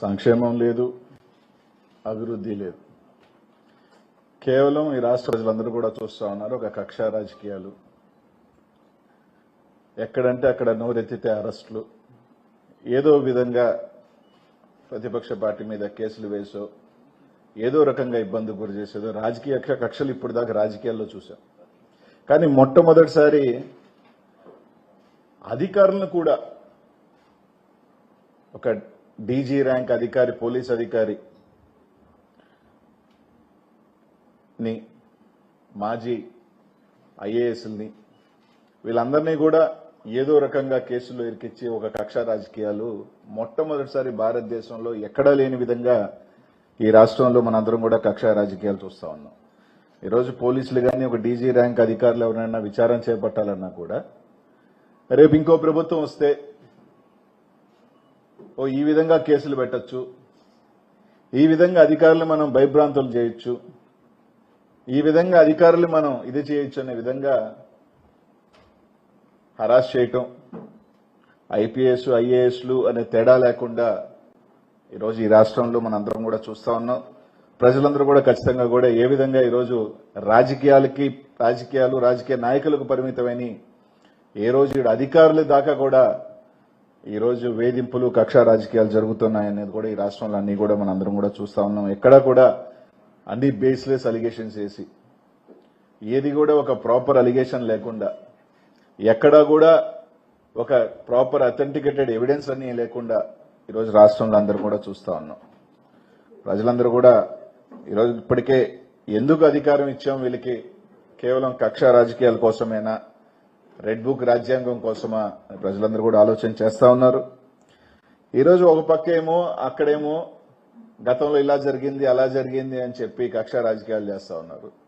సంక్షేమం లేదు అభివృద్ధి లేదు. కేవలం ఈ రాష్ట్ర ప్రజలందరూ కూడా చూస్తూ ఉన్నారు ఒక కక్ష రాజకీయాలు. ఎక్కడంటే అక్కడ నోరెత్తితే అరెస్టులు. ఏదో విధంగా ప్రతిపక్ష పార్టీ మీద కేసులు వేసో ఏదో రకంగా ఇబ్బంది గురి చేసేదో రాజకీయ కక్షలు ఇప్పుడు దాకా రాజకీయాల్లో చూసాం కానీ మొట్టమొదటిసారి అధికారులను కూడా ఒక డీజీ ర్యాంక్ అధికారి పోలీస్ అధికారి ని మాజీ ఐఏఎస్ని వీళ్ళందరినీ కూడా ఏదో రకంగా కేసులో ఇరికిచ్చి ఒక కక్ష రాజకీయాలు. మొట్టమొదటిసారి భారతదేశంలో ఎక్కడా లేని విధంగా ఈ రాష్ట్రంలో మనందరం కూడా కక్ష రాజకీయాలు చూస్తూ ఉన్నాం. ఈరోజు పోలీసులు కానీ ఒక డీజీ ర్యాంక్ అధికారులు ఎవరైనా విచారం చేపట్టాలన్నా కూడా రేపు ఇంకో ప్రభుత్వం వస్తే ఓ ఈ విధంగా కేసులు పెట్టచ్చు. ఈ విధంగా అధికారులు మనం భయభ్రాంతులు చేయొచ్చు. ఈ విధంగా అధికారులు మనం ఇది చేయొచ్చు అనే విధంగా హరాస్ చేయటం. ఐపీఎస్ ఐఏఎస్లు అనే తేడా లేకుండా ఈరోజు ఈ రాష్ట్రంలో మనందరం కూడా చూస్తా ఉన్నాం. ప్రజలందరూ కూడా ఖచ్చితంగా కూడా ఏ విధంగా ఈరోజు రాజకీయాలకి రాజకీయాలు రాజకీయ నాయకులకు పరిమితమైన ఏ రోజు అధికారులు అధికారుల దాకా కూడా ఈరోజు వేధింపులు కక్ష రాజకీయాలు జరుగుతున్నాయనేది కూడా ఈ రాష్ట్రంలో అన్ని కూడా మనం అందరం కూడా చూస్తా ఉన్నాం. ఎక్కడా కూడా అన్ని బేస్లెస్ అలిగేషన్స్ వేసి ఏది కూడా ఒక ప్రాపర్ అలిగేషన్ లేకుండా ఎక్కడా కూడా ఒక ప్రాపర్ అథెంటికేటెడ్ ఎవిడెన్స్ అన్ని లేకుండా ఈరోజు రాష్ట్రంలో అందరూ కూడా చూస్తా ఉన్నాం. ప్రజలందరూ కూడా ఈరోజు ఇప్పటికే ఎందుకు అధికారం ఇచ్చాం వీళ్ళకి? కేవలం కక్ష రాజకీయాల కోసమేనా? రెడ్ బుక్ రాజ్యాంగం కోసమా ప్రజలందరూ కూడా ఆలోచన చేస్తా ఉన్నారు. ఈరోజు ఒక పక్క ఏమో అక్కడేమో గతంలో ఇలా జరిగింది అలా జరిగింది అని చెప్పి కక్ష రాజకీయాలు చేస్తా ఉన్నారు.